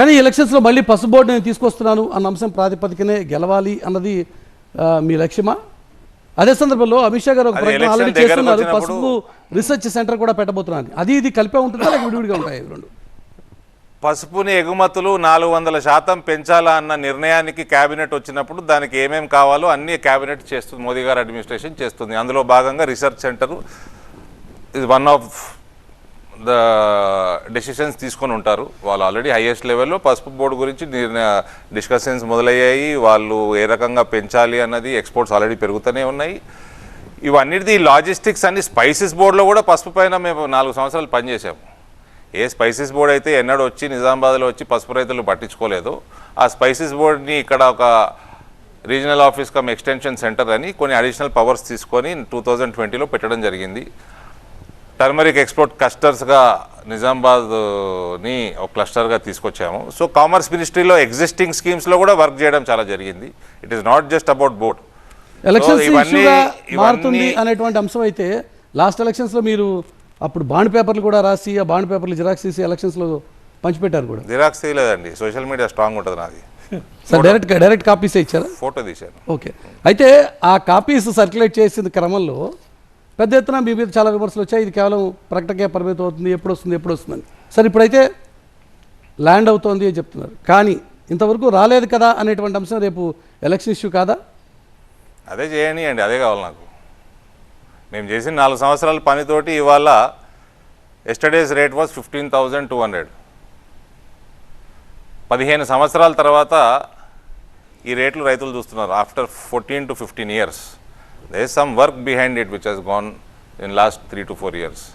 కానీ ఎలక్షన్స్లో మళ్ళీ పసుపు బోర్డు నేను తీసుకొస్తున్నాను అన్న అంశం ప్రాతిపదికనే గెలవాలి అన్నది మీ లక్ష్యమా? అదే సందర్భంలో అమిత్ షా గారు ఒక ప్రకటన ఆల్రెడీ చేస్తున్నారు. పసుపు రీసెర్చ్ సెంటర్ కూడా పెట్టబోతున్నారు అది ఇది కలిపే ఉంటుందా లేక విడివిడిగా ఉంటాయి రెండు? పసుపుని ఎగుమతులు నాలుగు వందల శాతం పెంచాలా అన్న నిర్ణయానికి కేబినెట్ వచ్చినప్పుడు దానికి ఏమేం కావాలో అన్ని కేబినెట్ చేస్తుంది. మోదీ గారు అడ్మినిస్ట్రేషన్ చేస్తుంది. అందులో భాగంగా రీసెర్చ్ సెంటర్ ఇది వన్ ఆఫ్ ద డెసిషన్స్ తీసుకొని ఉంటారు. వాళ్ళు ఆల్రెడీ హైయెస్ట్ లెవెల్లో పసుపు బోర్డు గురించి డిస్కషన్స్ మొదలయ్యాయి. వాళ్ళు ఏ రకంగా పెంచాలి అన్నది ఎక్స్పోర్ట్స్ ఆల్రెడీ పెరుగుతూనే ఉన్నాయి. ఇవన్నిటిది లాజిస్టిక్స్ అన్ని స్పైసెస్ బోర్డులో కూడా పసుపు పైన మేము నాలుగు సంవత్సరాలు పనిచేసాము ఏ స్పైసెస్ బోర్డ్ అయితే ఎన్నడూ వచ్చి నిజామాబాద్లో వచ్చి పసుపు రైతులు పట్టించుకోలేదు. ఆ స్పైసెస్ బోర్డ్ని ఇక్కడ ఒక regional office cum extension centre అని కొన్ని అడిషనల్ పవర్స్ తీసుకొని టూ థౌజండ్ ట్వంటీలో పెట్టడం జరిగింది. టర్మరిక్ ఎక్స్పోర్ట్ క్లస్టర్స్గా నిజామాబాద్ని ఒక క్లస్టర్గా తీసుకొచ్చాము. సో కామర్స్ మినిస్ట్రీలో ఎగ్జిస్టింగ్ స్కీమ్స్లో కూడా వర్క్ చేయడం చాలా జరిగింది. It is not just about ఇవన్నీ- మారుతుంది అనేటువంటి అంశం అయితే లాస్ట్ ఎలక్షన్స్లో మీరు అప్పుడు బాండ్ పేపర్లు కూడా రాసి ఆ బాండ్ పేపర్లు జిరాక్స్ తీసి ఎలక్షన్స్లో పంచిపెట్టారు కూడా. జిరాక్స్ తీయలేదండి. సోషల్ మీడియా స్ట్రాంగ్ ఉంటుంది నాది. సార్ డైరెక్ట్ డైరెక్ట్ కాపీసే ఇచ్చారా? ఫోటో తీశాను. ఓకే అయితే ఆ కాపీస్ సర్క్యులేట్ చేసిన క్రమంలో పెద్ద ఎత్తున మీ మీద చాలా విమర్శలు వచ్చాయి. ఇది కేవలం ప్రకటనకే పరిమితం అవుతుంది. ఎప్పుడు వస్తుంది? ఎప్పుడు వస్తుందని. సరే ఇప్పుడైతే ల్యాండ్ అవుతోంది అని చెప్తున్నారు. కానీ ఇంతవరకు రాలేదు కదా అనేటువంటి అంశం రేపు ఎలక్షన్ ఇష్యూ కాదా? అదే చేయని అండి అదే కావాలి నాకు. మేము చేసిన నాలుగు సంవత్సరాల పనితోటి ఇవాళ yesterday's rate was fifteen thousand two hundred. పదిహేను సంవత్సరాల తర్వాత ఈ రేట్లు రైతులు చూస్తున్నారు. After fourteen to fifteen years. There is some work behind it which has gone in last 3 to 4 years.